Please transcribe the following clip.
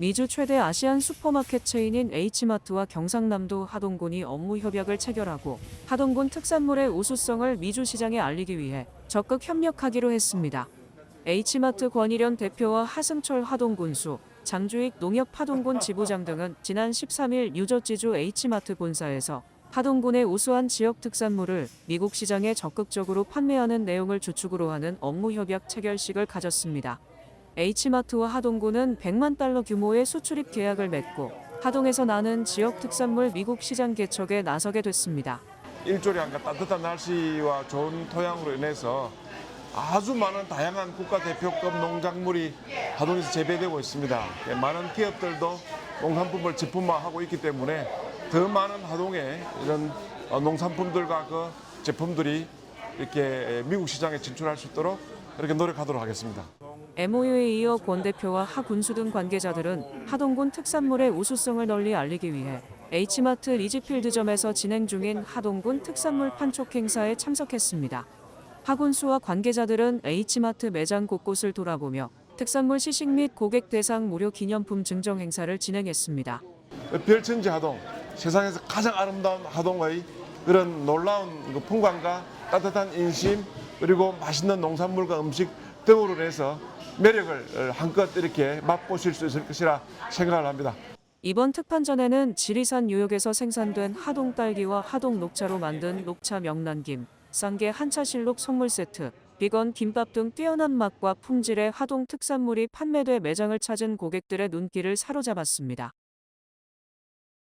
미주 최대 아시안 슈퍼마켓 체인인 H마트와 경상남도 하동군이 업무 협약을 체결하고 하동군 특산물의 우수성을 미주 시장에 알리기 위해 적극 협력하기로 했습니다. H마트 권일현 대표와 하승철 하동군수, 장주익 농협 하동군 지부장 등은 지난 13일 유저지주 H마트 본사에서 하동군의 우수한 지역 특산물을 미국 시장에 적극적으로 판매하는 내용을 주축으로 하는 업무 협약 체결식을 가졌습니다. H마트와 하동군은 100만 달러 규모의 수출입 계약을 맺고 하동에서 나는 지역 특산물 미국 시장 개척에 나서게 됐습니다. 일조량과 따뜻한 날씨와 좋은 토양으로 인해서 아주 많은 다양한 국가 대표급 농작물이 하동에서 재배되고 있습니다. 예, 많은 기업들도 농산품을 제품화하고 있기 때문에 더 많은 하동에 이런 어, 농산품들과 그 제품들이 이렇게 미국 시장에 진출할 수 있도록 이렇게 노력하도록 하겠습니다. MOU에 이어 권 대표와 하 군수 등 관계자들은 하동군 특산물의 우수성을 널리 알리기 위해 H마트 리지필드점에서 진행 중인 하동군 특산물 판촉 행사에 참석했습니다. 하 군수와 관계자들은 H마트 매장 곳곳을 돌아보며 특산물 시식 및 고객 대상 무료 기념품 증정 행사를 진행했습니다. 별천지 하동, 세상에서 가장 아름다운 하동의 그런 놀라운 그 풍광과 따뜻한 인심 그리고 맛있는 농산물과 음식 등으로 해서 매력을 한껏 이렇게 맛보실 수 있을 것이라 생각을 합니다. 이번 특판전에는 지리산 뉴욕에서 생산된 하동 딸기와 하동 녹차로 만든 녹차 명란김, 쌍게 한차실록 선물 세트, 비건 김밥 등 뛰어난 맛과 품질의 하동 특산물이 판매돼 매장을 찾은 고객들의 눈길을 사로잡았습니다.